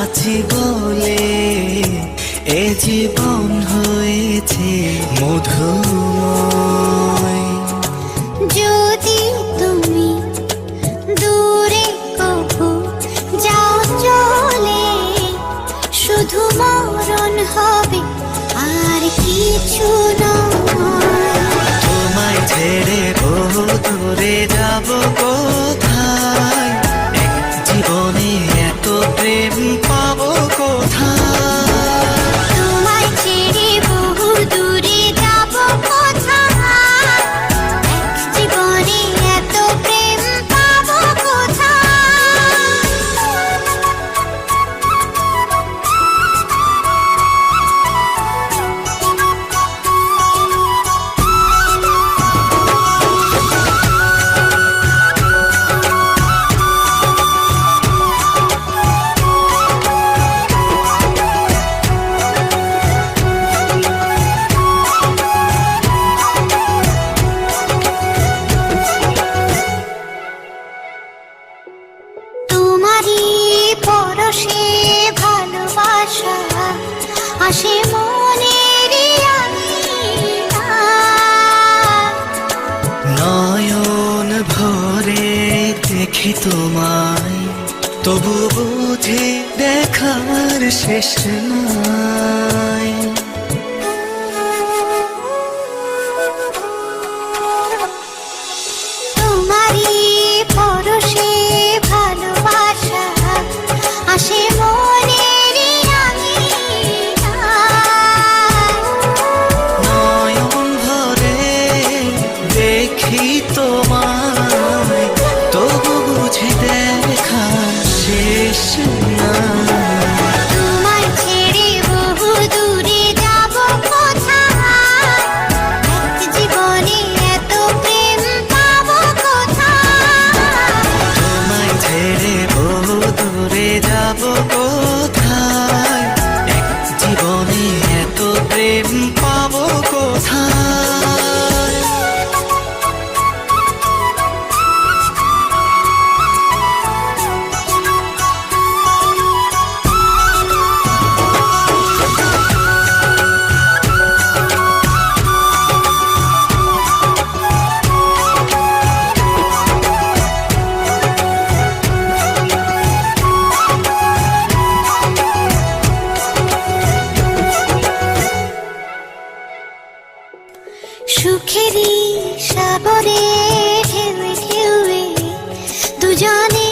আছি বলে এ জীবন হয়েছে মধুময়। যদি তুমি দূরে কবু যাও চলে শুধু মরণ হবে আর কিছু নয়। তোমায় ছেড়ে বহু দূরে যাব পরশে ভালোবাসা আসে মনের নয়ন ভরে দেখি তোমায় তবু বুঝি দেখার শেষ নাই। ছেড়ে বহু দূরে যাব কোথায়? এক জীবনে এত প্রেম পাবো কোথায়? সুখেরই সাগরে ঢেউে ঢেউে দুজনে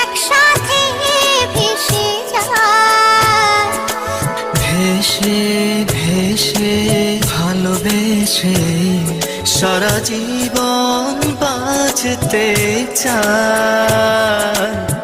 একসাথে ভেসে যায়। ভেসে ভেসে, ভালোবেসে সারা জীবন বাঁচতে চায়।